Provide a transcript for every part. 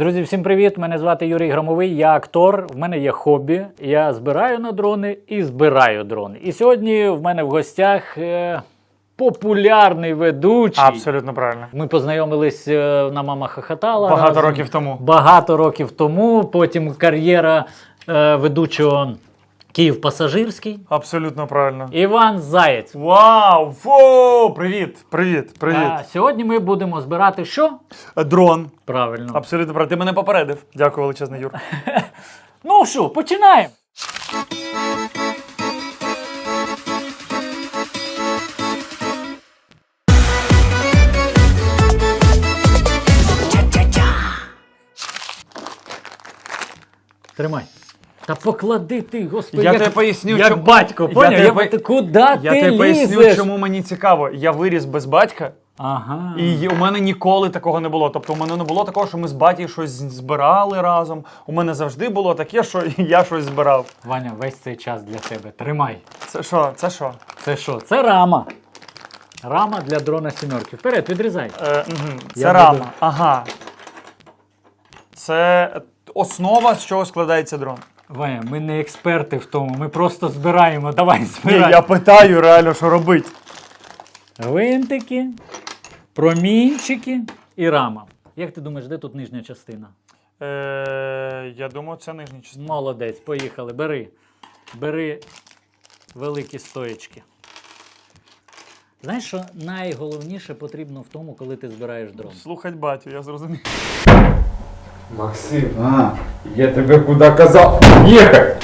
Друзі, всім привіт! Мене звати Юрій Громовий, я актор. В мене є хобі. Я збираю на дрони і збираю дрони. І сьогодні в мене в гостях е, популярний ведучий. Абсолютно правильно. Ми познайомились е, на мама хохотала Багато разом. років тому. Багато років тому. Потім кар'єра е, ведучого Київ Пасажирський. Абсолютно правильно. Іван Заєць. Вау! Фу! Привіт! Привіт! Привіт! А сьогодні ми будемо збирати що? Дрон. Правильно. Абсолютно правильно. Ти мене попередив. Дякую, величезний Юр. Ну що, починаємо. Тримай. Та поклади ти, господи. Я як, тобі поясню, як чому- батько, Я поняв? тобі Я, по- ти, куди Я ти тобі поясню, лізеш? чому мені цікаво. Я виріс без батька, Ага. і у мене ніколи такого не було. Тобто, у мене не було такого, що ми з батьком щось збирали разом. У мене завжди було таке, що я щось збирав. Ваня, весь цей час для тебе. Тримай. Це що? Це що? Це що? Це рама. Рама для дрона сімерки. Вперед, відрізай. Е, угу. Це Я рама. буду- Ага. Це основа, з чого складається дрон. Ваня, ми не експерти в тому, ми просто збираємо. Давай Ні, збирай. я питаю реально, що робити. Гвинтики, промінчики і рама. Як ти думаєш, де тут нижня частина? Е, я думаю, це нижня частина. Молодець, поїхали. Бери. Бери великі стоєчки. Знаєш, що найголовніше потрібно в тому, коли ти збираєш дрон? Слухать батю, я зрозумів. Максим, а, я тебе куда казав? Ехать!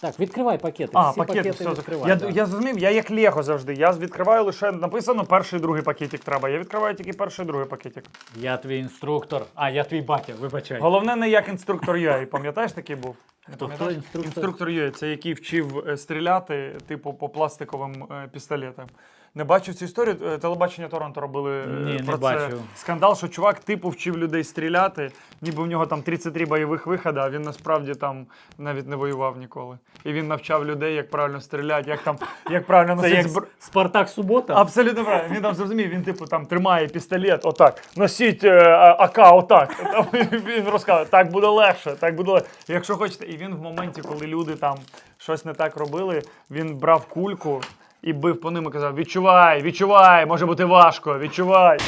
Так, відкривай пакети. А, Всі пакети, пакети все. відкривай. Я, да. я зрозумів, я як Лего завжди. Я відкриваю лише написано перший і другий пакетик треба. Я відкриваю тільки перший і другий пакетик. Я твій інструктор. А, я твій батя, вибачай. Головне, не як інструктор UA. Пам'ятаєш, такий був? Не Хто, пам'ятаєш? хто інструктор? Інструктор UA, це який вчив е, стріляти, типу, по пластиковим е, пістолетам. Не бачив цю історію. Е, Телебачення Торонто робили е, Ні, не це бачив. скандал, що чувак типу вчив людей стріляти, ніби в нього там 33 бойових виходи, а він насправді там навіть не воював ніколи. І він навчав людей, як правильно стріляти, як там як правильно Це носити як збр... Спартак Субота? Абсолютно правильно. Він там зрозумів, він типу там тримає пістолет, отак, носіть е, АК, отак. Там, він розказує, так буде легше, так буде легше. Якщо хочете, і він в моменті, коли люди там щось не так робили, він брав кульку і бив по ним і казав: відчувай, відчувай, може бути важко, відчувай.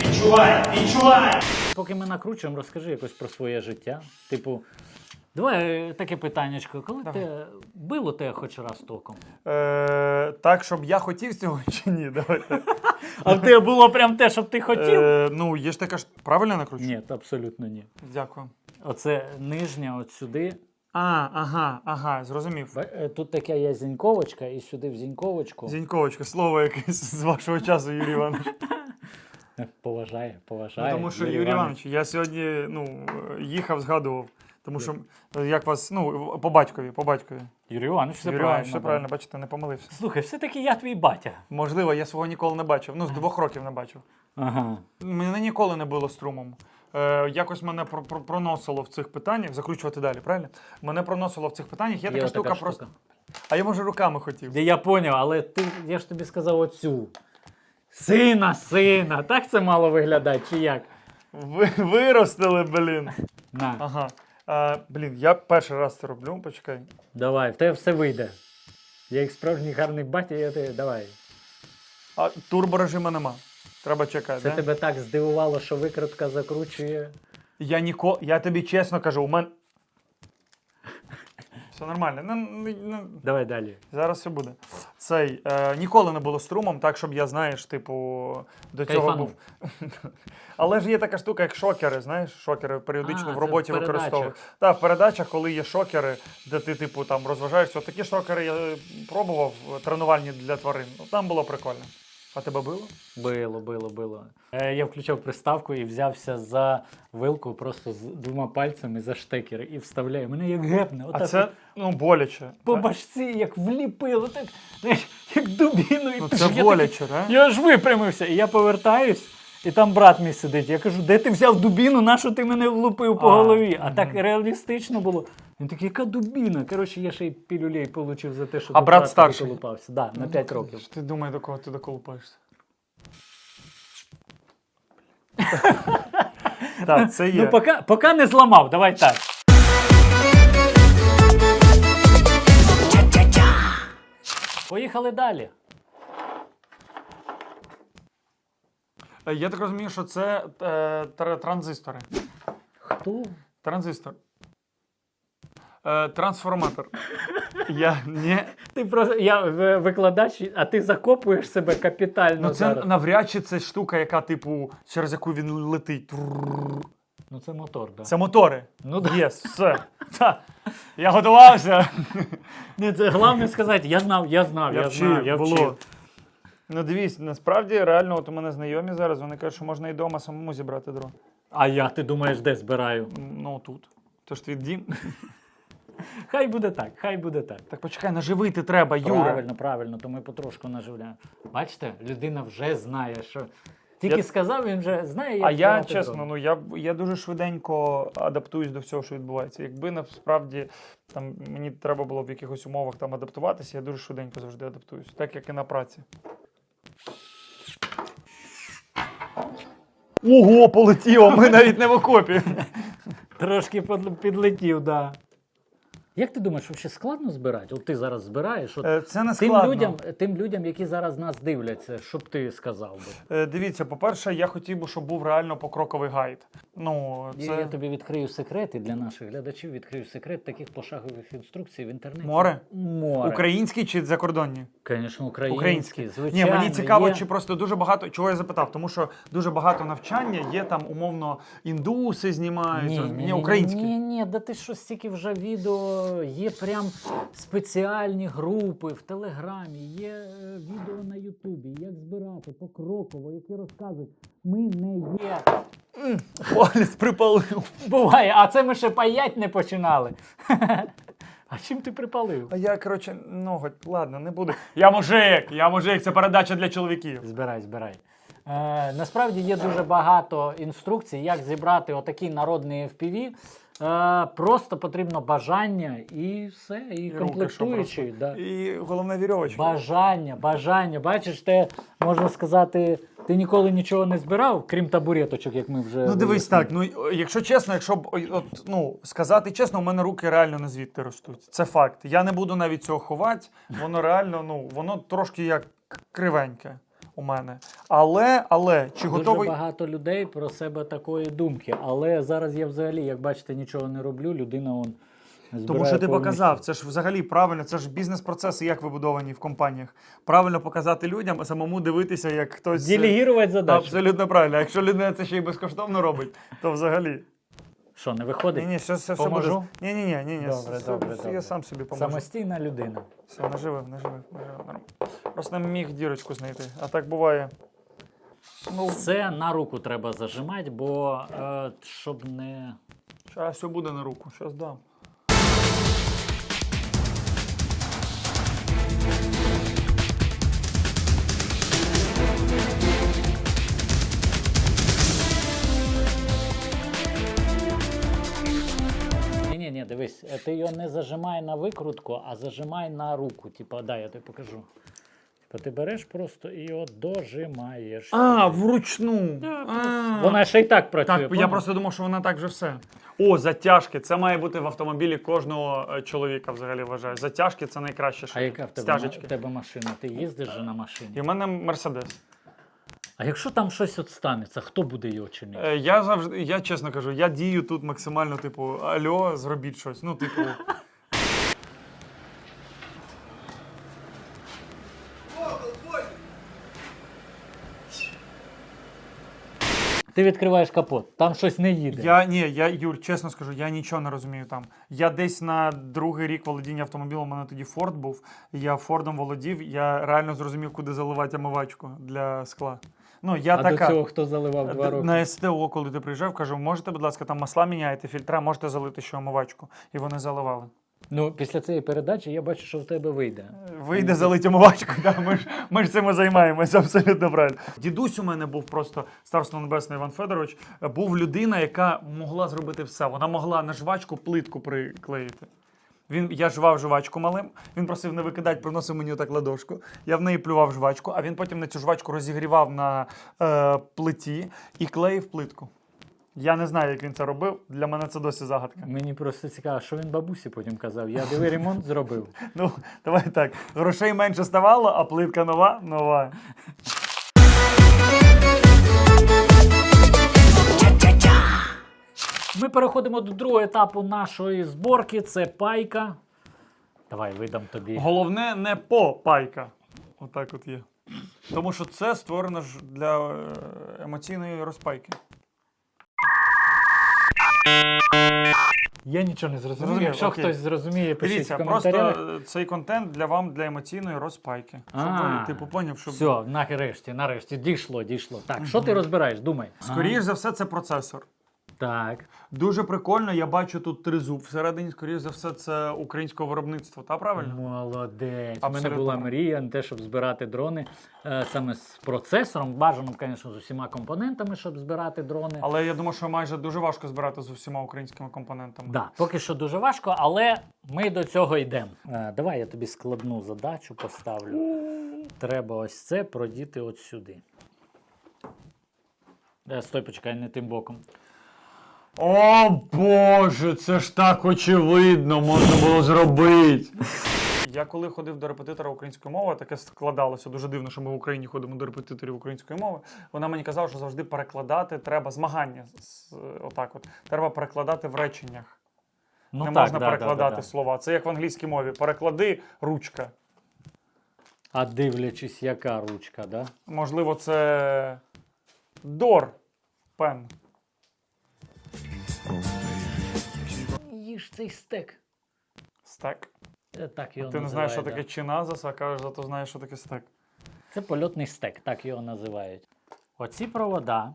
Відчувай, відчувай. Поки ми накручуємо, розкажи якось про своє життя. Типу, давай е, таке питаннячко. Коли те било тебе хоч раз током? Е, так, щоб я хотів цього чи ні, давайте. А в тебе було прям те, щоб ти хотів? Е, ну, є ж така ж. Правильно накручу? Ні, абсолютно ні. Дякую. Оце нижня, от сюди. А, ага, ага, зрозумів. Е, Тут така є зіньковочка, і сюди в зіньковочку. Зіньковочка, слово якесь з вашого часу, Юрій Іванович. Е, Поважає, Ну, поважає. тому що Юрій Іванович, я сьогодні ну, їхав, згадував. Тому що е, як вас, ну, по батькові, по батькові. Юрій Іванович, все Юрій правильно. Іванович, все правильно, бачите, не помилився. Слухай, все-таки я твій батя. Можливо, я свого ніколи не бачив. Ну, з двох років не бачив. Ага. Мене ніколи не було струмом. Е, якось мене про- про- проносило в цих питаннях, закручувати далі, правильно? Мене проносило в цих питаннях. Є, така штука просто. А я може руками хотів. Де я поняв, але ти, я ж тобі сказав оцю. Сина, сина. Так це мало виглядати, чи як? Ви, виростили, блін. На, Ага. Е, блін, я перший раз це роблю, почекай. давай, в тебе все вийде. Я як справжній гарний батя, я тебе. Давай. А турборежиму нема. Треба чекати. Це да? тебе так здивувало, що викрутка закручує. Я ніко... я тобі чесно кажу, у мене. Все нормально. Ну, ну, ну, Давай далі. зараз все буде. Цей е, ніколи не було струмом, так щоб я, знаєш, типу, до цього Кайфанув. був. Але ж є така штука, як шокери, знаєш, шокери періодично А, в це роботі в передачах. використовують. Так, в передачах, коли є шокери, де ти, типу, там розважаєшся. От такі шокери я е, пробував е, тренувальні для тварин. Ну, там було прикольно. А тебе було? Било, било, било. Е, я включав приставку і взявся за вилку просто з двома пальцями за штекер і вставляю. Мене як гепне. А це от ну боляче. по башці як вліпило, так, знаєш, як дубіну. І Ну я це такий- боляче, так? Я аж випрямився, і я повертаюсь, і там брат мій сидить. Я кажу, де ти взяв дубіну, на що ти мене влупив по А, голові? А так реалістично було. Він такий, яка дубіна? Коротше, я ще й пілюлей отримав за те, що А до брат брата старший? доколупався. Да, на 5 років. Ти думай, до кого ти доколупаєшся. Так, це є. Ну, поки, поки не зламав, давай так. Поїхали далі. Я так розумію, що це е, транзистори. Хто? Транзистор. Е, трансформатор. Я не. Ти просто я викладач, а ти закопуєш себе капітально. Ну, це зараз. навряд чи це штука, яка, типу, через яку він летить. Ну це мотор, да. Це мотори. Ну, да. Єс, все. Та. Я готувався. Ні, це головне сказати, я знав, я знав, я, Я знав, я було. вчив. Ну, дивіться, насправді реально, от у мене знайомі зараз, вони кажуть, що можна і вдома самому зібрати дрон. А я, ти думаєш, де збираю? Ну, тут. То ж твій дім. Хай буде так, хай буде так. Так почекай, наживити треба, Юра. Правильно, правильно, то ми потрошку наживляємо. Бачите, людина вже знає, що. Тільки Я- сказав, він вже знає, як А я збирати чесно, дрон. ну я, я дуже швиденько адаптуюсь до всього, що відбувається. Якби насправді там мені треба було в якихось умовах там адаптуватися, я дуже швиденько завжди адаптуюсь, так як і на праці. Ого, полетіло! Ми навіть не в окопі. Трошки под- підлетів, да. Як ти думаєш, взагалі складно збирати? От ти зараз збираєш. От Е, Це не тим, людям, тим людям, які зараз нас дивляться, що б ти сказав би? Е, Дивіться, по-перше, я хотів би, щоб був реально покроковий гайд. Ну, Я, це я тобі відкрию секрет, і для наших глядачів відкрию секрет таких пошагових інструкцій в інтернеті. Море? Море. український чи закордонні? Звісно, українські. Українські. Звичайно, Ні, мені цікаво, є. чи просто дуже багато. Чого я запитав? Тому що дуже багато навчання є там, умовно, індуси знімають. Ні, ні, ні, українські. Ні, ні, да ти що стільки вже відео, є прям спеціальні групи в Телеграмі, є е, відео на Ютубі, як збирати покроково, які розказують. Ми не є. Палець припалив. Буває, а це ми ще паять не починали. А чим ти припалив? А я, коротше, ноготь, ладно, не буду. Я мужик, я мужик, це передача для чоловіків. Збирай, збирай. Е, насправді є дуже багато інструкцій, як зібрати отакий народний FPV. Е, просто потрібно бажання і все, і, руки, комплектуючі. що Да. І головне вірьовочка. Бажання, бажання. Бачиш, те можна сказати, ти ніколи нічого не збирав, крім табуреточок, як ми вже. Ну дивись вияснили. так, ну якщо чесно, якщо б от, ну, сказати чесно, у мене руки реально не звідти ростуть. Це факт. Я не буду навіть цього ховати. Воно реально, ну, воно трошки як кривеньке у мене. Але, але, чи Дуже готовий. багато людей про себе такої думки. Але зараз я взагалі, як бачите, нічого не роблю. Людина он збирає Тому що ти повністю. показав, це ж взагалі правильно, це ж бізнес-процеси, як вибудовані в компаніях. Правильно показати людям, а самому дивитися, як хтось. е, Делегувати задачу. Абсолютно правильно. А якщо людина це ще й безкоштовно робить, то взагалі. Що, не виходить? Ні, ні, все, все, все Поможу? буде. Ні, ні, ні, ні, ні. Добре, все, добре, все, добре. Я сам собі поможу. Самостійна людина. Все, наживив, наживив, наживив. Просто не міг дірочку знайти. А так буває. Ну, Це на руку треба зажимати, бо е, щоб не. зараз все буде на руку, зараз дам. Ти його не зажимай на викрутку, а зажимай на руку. Типа, дай, я тобі покажу. Типа, ти береш просто і його дожимаєш. А, вручну. Да, А. Вона ще й так працює. Так, я просто думав, що вона так вже все. О, затяжки. Це має бути в автомобілі кожного е, чоловіка взагалі вважаю. Затяжки це найкраще. що А є. яка в тебе, ма- Стяжечки. в тебе машина? Ти їздиш же на машині? І в мене мерседес. А якщо там щось от станеться, хто буде його чинити? Е, Я завжди, я чесно кажу, я дію тут максимально, типу, альо, зробіть щось. Ну, типу. Ти відкриваєш капот, там щось не їде. Я ні, я Юр, чесно скажу, я нічого не розумію там. Я десь на другий рік володіння автомобілем, у мене тоді Форд був. Я Фордом володів, я реально зрозумів, куди заливати омивачку для скла. Ну, я а така. до цього хто заливав два роки? На СТО, коли ти приїжджав, кажу, можете, будь ласка, там масла міняєте, фільтра, можете залити ще омивачку. І вони заливали. Ну, після цієї передачі я бачу, що в тебе вийде. Вийде залить омивачку, да, ми, ж, ми ж цим займаємося абсолютно правильно. Дідусь у мене був просто Старство Небесне Іван Федорович, був людина, яка могла зробити все. Вона могла на жвачку плитку приклеїти. Він, я жував жвачку малим, він просив не викидати, приносив мені отак ладошку. Я в неї плював жвачку, а він потім на цю жвачку розігрівав на е, плиті і клеїв плитку. Я не знаю, як він це робив. Для мене це досі загадка. Мені просто цікаво, що він бабусі потім казав. Я диви ремонт зробив. Ну, давай так. Грошей менше ставало, а плитка нова нова. Ми переходимо до другого етапу нашої зборки. Це пайка. Давай видам тобі. Головне не по пайка. Отак от є. Тому що це створено ж для е, емоційної розпайки. Я нічого не зрозумів. Зрозумів, Якщо окей. хтось зрозуміє, пишіть в Дивіться, коментарях. просто е, цей контент для вам для емоційної розпайки. Щоб А. ви, типу, поняв, щоб. Все, нарешті, нарешті, дійшло, дійшло. Так, що ти розбираєш? Думай. Скоріш за все, це процесор. Так. Дуже прикольно, я бачу тут тризуб. Всередині, скоріш за все, це українського виробництва, та правильно? Молодець. У мене була мрія на те, щоб збирати дрони е, саме з процесором. Бажано, звісно, з усіма компонентами, щоб збирати дрони. Але я думаю, що майже дуже важко збирати з усіма українськими компонентами. Да, поки що дуже важко, але ми до цього йдемо. Е, давай я тобі складну задачу поставлю. Треба ось це продіти от сюди. Е, стой, почекай, не тим боком. О Боже, це ж так очевидно, можна було зробити. Я коли ходив до репетитора української мови, таке складалося дуже дивно, що ми в Україні ходимо до репетиторів української мови. Вона мені казала, що завжди перекладати треба змагання. з- Отак от. Треба перекладати в реченнях. Ну, Не так, можна да, перекладати да, да, да. слова. Це як в англійській мові. Переклади ручка. А дивлячись, яка ручка, да? Можливо, це дор пен. Їж цей стек. Стек. Е, Так його Ти не знаєш, що називають, таке чиназас, а кажеш, зато знаєш, що таке стек. Це польотний стек, так його називають. Оці провода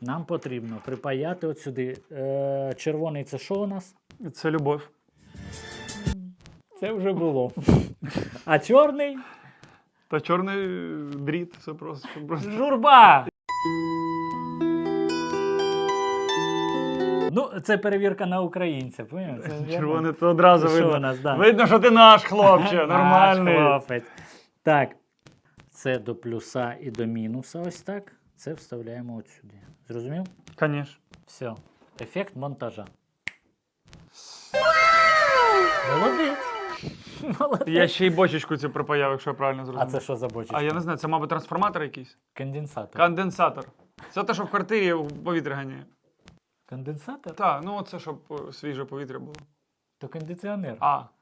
нам потрібно припаяти от сюди. Е, червоний це що у нас? Це любов. Це вже було. А чорний Та чорний дріт, це просто. просто. журба. Це перевірка на українця. Це то одразу що видно. нас, да. Видно, що ти наш хлопче, нормальний. Наш хлопець. Так. Це до плюса і до мінуса. Ось так. Це вставляємо от сюди. Зрозумів? Звісно. Все. Ефект монтажа. Молодець. Молодець. Я ще й бочечку цю припаяв, якщо я правильно А це що за бочечка? А я не знаю, це, мабуть, трансформатор якийсь? Конденсатор. Конденсатор. Це те, що в квартирі повітря ганяє. Конденсатор? Так, ну оце, щоб е, свіже повітря було. То кондиціонер. А.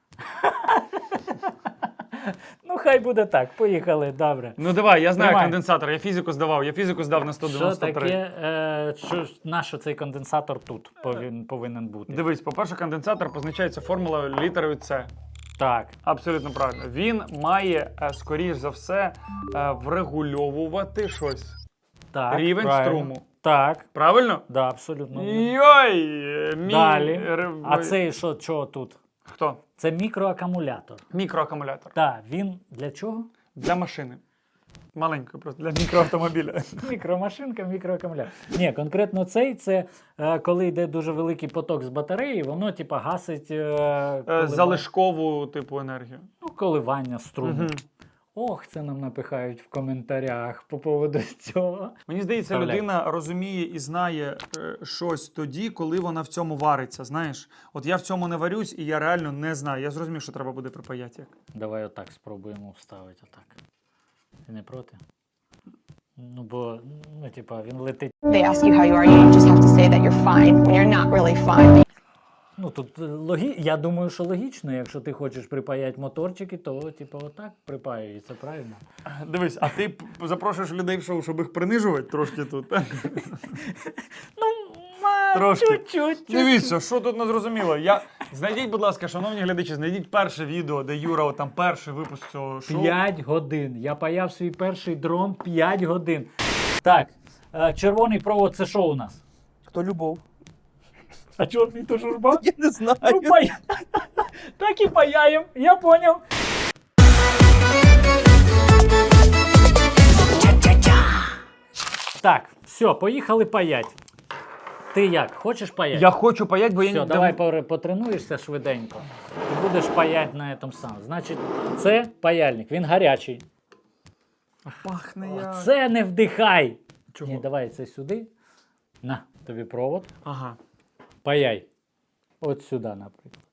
Ну, хай буде так. Поїхали, добре. Ну давай, я знаю Тримай. конденсатор, я фізику здавав, я фізику здав на Що 193. таке, е, що, ж- на що цей конденсатор тут повин, повинен бути? Дивись, по-перше, конденсатор позначається формулою літерою С. Так. Абсолютно правильно. Він має, е, скоріш за все, е, врегульовувати щось. так Рівень правильно. струму. Так, Правильно? да, абсолютно. Йой! Мій... Далі. ре- А цей що, чого тут? Хто? Це мікроакумулятор. Мікроакумулятор. Так, він для чого? Для машини. Маленької просто, для мікроавтомобіля. Мікромашинка, мікроакумулятор. Ні, конкретно цей це е, коли йде дуже великий поток з батареї, воно типа гасить е, Е, колива- Залишкову типу енергію. ну, коливання струму. Мгм. Ох, це нам напихають в коментарях по поводу цього. Мені здається, Вставляй. людина розуміє і знає е, щось тоді, коли вона в цьому вариться. Знаєш, от я в цьому не варюсь, і я реально не знаю. Я зрозумів, що треба буде припаяти. як. Давай отак спробуємо вставити отак. Ти не проти? Ну, бо, ну, типа, він летить. They ask you how you are, you just have to say that you're fine when you're not really fine. Ну, тут е, логі... я думаю, що логічно, якщо ти хочеш припаяти моторчики, то, типа, отак припаюється, правильно? Дивись, а ти запрошуєш людей в шоу, щоб їх принижувати трошки тут. Ну, Трошки. чуть-чуть. Дивіться, що тут не зрозуміло. Я... Знайдіть, будь ласка, шановні глядачі, знайдіть перше відео, де Юра, от там перший випуск цього шоу. 5 годин. Я паяв свій перший дрон 5 годин. Так, е, червоний провод це що у нас? Хто любов? А чорний то журба? Я не знаю. Ну, пая... Так і паяємо, я поняв. Так, все, поїхали паять. Ти як? Хочеш паять? Я хочу паять, бо я Все, давай потренуєшся швиденько. І будеш паять на этом самому. Значить, це паяльник, він гарячий. пахне я. Це не вдихай. Чого? Ні, давай це сюди. На, тобі провод. Ага. Паяй. От сюди, наприклад.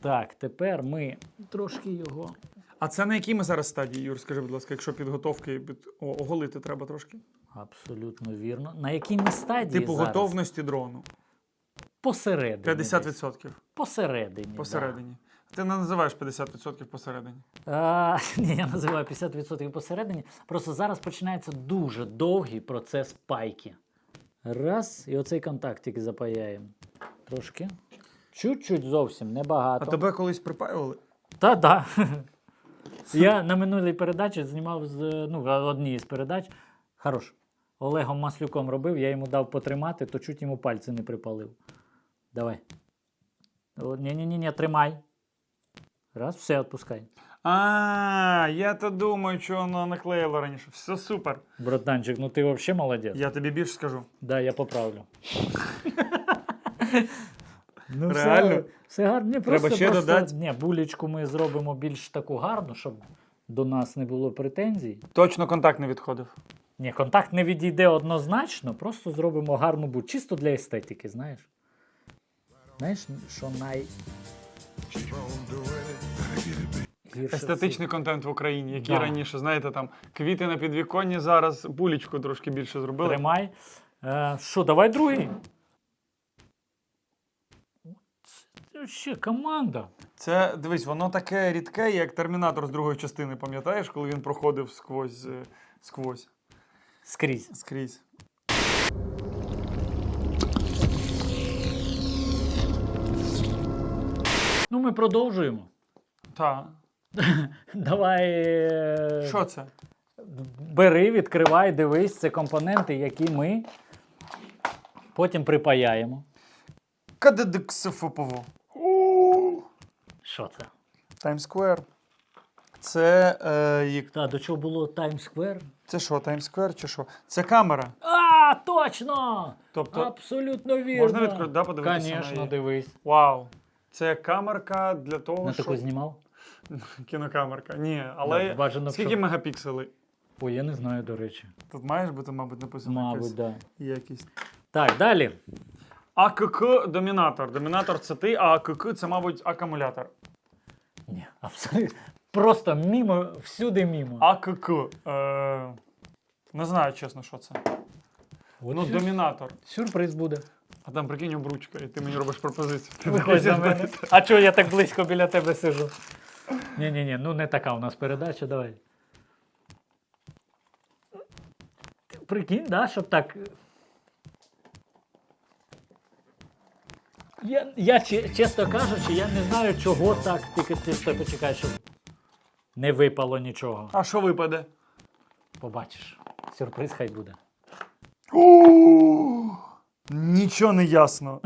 Так, тепер ми трошки його. А це на якій ми зараз стадії, Юр, скажи, будь ласка, якщо підготовки під... О, оголити треба трошки? Абсолютно вірно. На якій ми стадії? Типу зараз? готовності дрону. Посередині. 50%. десь. Посередині. Посередині. Ти не називаєш 50% посередині. А, ні, я називаю 50% посередині. Просто зараз починається дуже довгий процес пайки. Раз, і оцей контактик запаяємо. Трошки. Чуть-чуть зовсім, небагато. А тебе колись припаювали? Та да. Я на минулій передачі знімав з ну, одній з передач. Хорош. Олегом Маслюком робив, я йому дав потримати, то чуть йому пальці не припалив. Давай. Ні-ні-ні, ні, тримай. Раз, все, відпускай. А, я то думаю, що воно наклеїло раніше. Все супер. Братанчик, ну ти взагалі молодець. Я тобі більше скажу. Да, я поправлю. ну, Реально? Все, все гарно. Ні, Треба ще просто, додати? Ні, булечку ми зробимо більш таку гарну, щоб до нас не було претензій. Точно контакт не відходив. Ні, контакт не відійде однозначно, просто зробимо гарну будь. Чисто для естетики, знаєш. Знаєш, що най. Гірше Естетичний контент в Україні, який Да. раніше, знаєте, там квіти на підвіконні, зараз булічку трошки більше зробили. Тримай. Е, що, давай другий. Це ще команда. Це дивись, воно таке рідке, як термінатор з другої частини, пам'ятаєш, коли він проходив сквозь, е, сквозь Скрізь. скрізь. Ну, ми продовжуємо. Так. Давай. е, Що це? Бери, відкривай, дивись, це компоненти, які ми потім припаяємо. КДДКСФПВ. Що це? Таймсквер. Це, е, як- Та, до чого було Times Square? це що, Таймсквер чи що? Це камера. А, точно! Тобто, Абсолютно вірно. можна відкрити, да, подивитися на Звісно, її? дивись. вау. Це камерка для того, На щоб... таку знімав? Кінокамерка. Ні, але Да, бажано, скільки щоб- мегапікселей? Ой, я не знаю, до речі. Тут маєш бути, мабуть, написано Мабуть, якась да. якість. Так, далі. АКК домінатор. Домінатор це ти, а АКК це, мабуть, акумулятор. Ні, абсолютно. Просто мімо, всюди мімо. АКК. Е, не знаю, чесно, що це. Ну, домінатор. Сюрприз буде. А там прикинь обручка, і ти мені робиш пропозицію. Ти Виходь за мене. А чого я так близько біля тебе сижу? Ні-ні-ні, ну не така у нас передача, давай. Прикинь, да, щоб так. Я, я чесно кажучи, я не знаю, чого так. Тільки ти стой, почекай, щоб не випало нічого. А що випаде? Побачиш. Сюрприз хай буде. Нічого не ясно.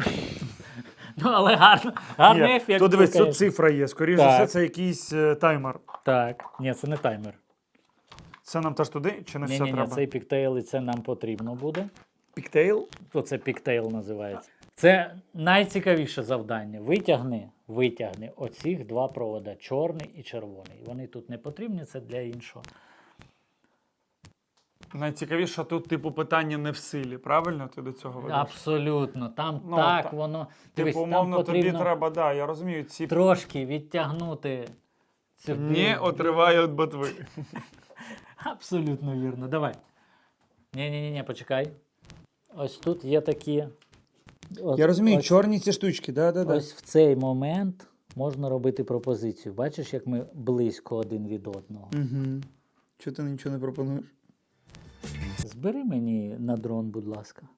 Ну, але гарно, гарний Ні, ефект. то дивись, тут цифра є. Скоріше за Так. все, це якийсь е, таймер. Так, ні, це не таймер. Це нам теж туди, чи не Ні, все ні, ні, треба? цей піктейл і це нам потрібно буде. Піктейл? Оце піктейл називається. Це найцікавіше завдання. Витягни, витягни оцих два провода: чорний і червоний. Вони тут не потрібні, це для іншого. Найцікавіше, тут, типу, питання не в силі, правильно ти до цього ведеш? Абсолютно. Там Ну, так так. воно. Дивись, Типу, там умовно, потрібно тобі треба, да, я розумію, ці трошки відтягнути цю не отриває від ботви. Абсолютно вірно. Давай. Ні, ні, ні, почекай. Ось тут є такі. От- ось- чорні ці штучки, да, да, Ось в цей момент можна робити пропозицію. Бачиш, як ми близько один від одного. Угу. Чого ти нічого не пропонуєш? Збери мені на дрон, будь ласка.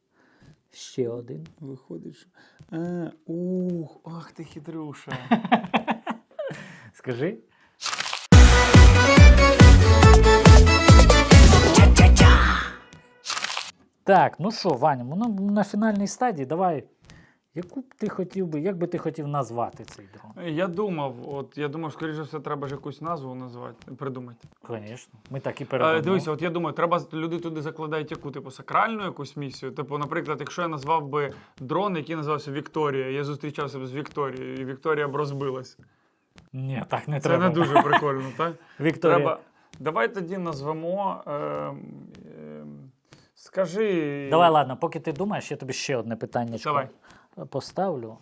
Ще один. Виходить, що. А, ух, ах ти хитрюша. Скажи. Так, ну що, Ваня, ну на фінальній стадії давай. Яку б ти хотів би, як би ти хотів назвати цей дрон? Я думав, от я думав, скоріше все, треба ж якусь назву назвати, придумати. Звісно, ми так і Е, передамо. дивися, от я думаю, треба люди туди закладають яку, типу, сакральну якусь місію. Типу, наприклад, якщо я назвав би дрон, який називався Вікторія, я зустрічався б з Вікторією, і Вікторія б розбилась. Ні, так не Це треба. не дуже прикольно, так? Вікторія. Треба. Давай тоді назвемо. Е, е, Скажи. Давай, ладно, поки ти думаєш, я тобі ще одне питання Давай. Поставлю.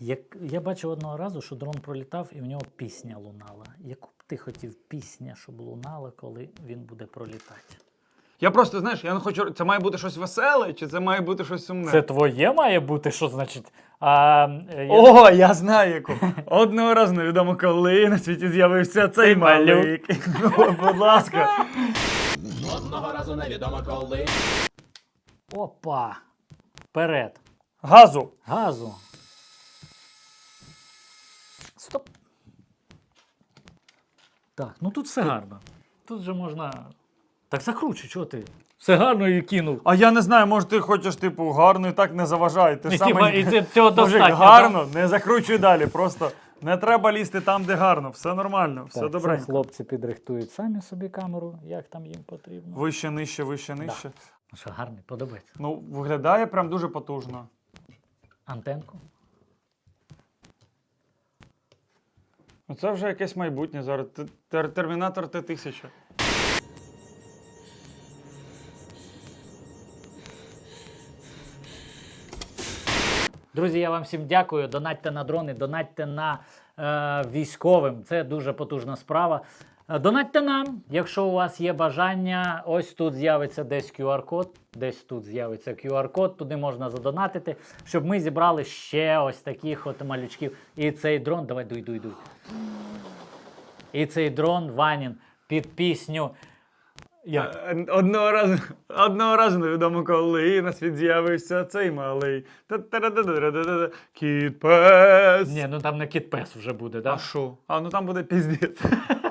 Як, я бачив одного разу, що дрон пролітав і в нього пісня лунала. Яку б ти хотів пісня, щоб лунала, коли він буде пролітати? Я просто, знаєш, я не хочу. Це має бути щось веселе, чи це має бути щось сумне? Це твоє має бути, що значить? А, е, я- О, я знаю яку. Одного разу невідомо коли на світі з'явився цей малюк. Ну, Будь ласка. Одного разу невідомо коли. Опа! Вперед! Газу. Газу. Стоп. Так, ну тут все гарно. Тут же можна. Так закручуй, чого ти? Все гарно і кинув. А я не знаю, може ти хочеш, типу, гарно і так не заважай. Ти саме- типа, і це- цього Мужик, достатньо. гарно, не закручуй далі. Просто не треба лізти там, де гарно. Все нормально, все Так, добре. це хлопці підрихтують самі собі камеру, як там їм потрібно. Вище, нижче, вище, нижче. Ну що, гарний, подобається. Ну, виглядає прям дуже потужно. Антенку. Ну це вже якесь майбутнє зараз. Тер- Термінатор Т-1000. Друзі, я вам всім дякую. Донатьте на дрони, донатьте на е, військовим. Це дуже потужна справа. Е, Донатьте нам, якщо у вас є бажання. Ось тут з'явиться десь QR-код, десь тут з'явиться QR-код, туди можна задонатити, щоб ми зібрали ще ось таких от малючків. І цей дрон, давай дуй, дуй, дуй. І цей дрон Ванін під пісню. Як? Е, Одного разу, одного разу невідомо коли на світ з'явився цей малий. Кіт пес. Ні, ну там не кітпес вже буде, А що? А ну там буде піздець.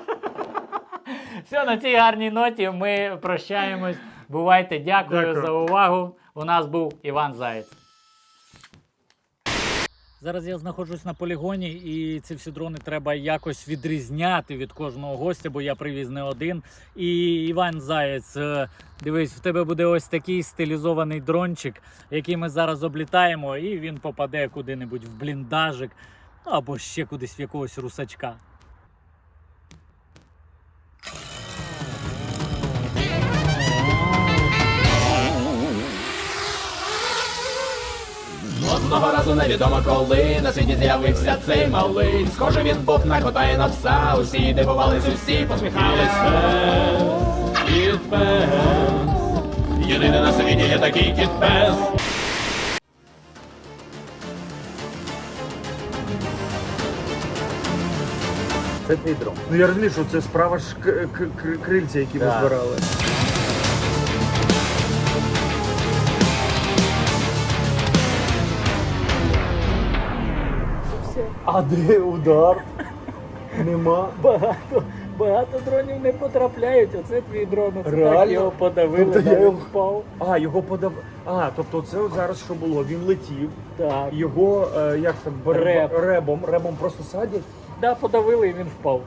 Все, на цій гарній ноті ми прощаємось. Бувайте, дякую, Дякую. за увагу. У нас був Іван Заєць. Зараз я знаходжусь на полігоні, і ці всі дрони треба якось відрізняти від кожного гостя, бо я привіз не один. І Іван Заєць, е, дивись, в тебе буде ось такий стилізований дрончик, який ми зараз облітаємо, і він попаде куди-небудь в бліндажик або ще кудись в якогось русачка. Одного разу невідомо коли на світі з'явився цей малий. Схоже, він був на кота і на пса. Усі дивувались, усі посміхались. Кіт пес. Єдиний на світі є такий кіт пес. Це твій дрон. Ну я розумію, що це справа ж к- к- к- крильця, які ви збирали. А де удар? Нема. Багато, багато дронів не потрапляють. Оце твій дрон. Оце Реально? так його подавили, Тобто я його- впав. А, його подав. А, тобто це от зараз що було? Він летів, Так. його е, як там бер- Реб. ребом, ребом просто садять. Да, подавили і він впав.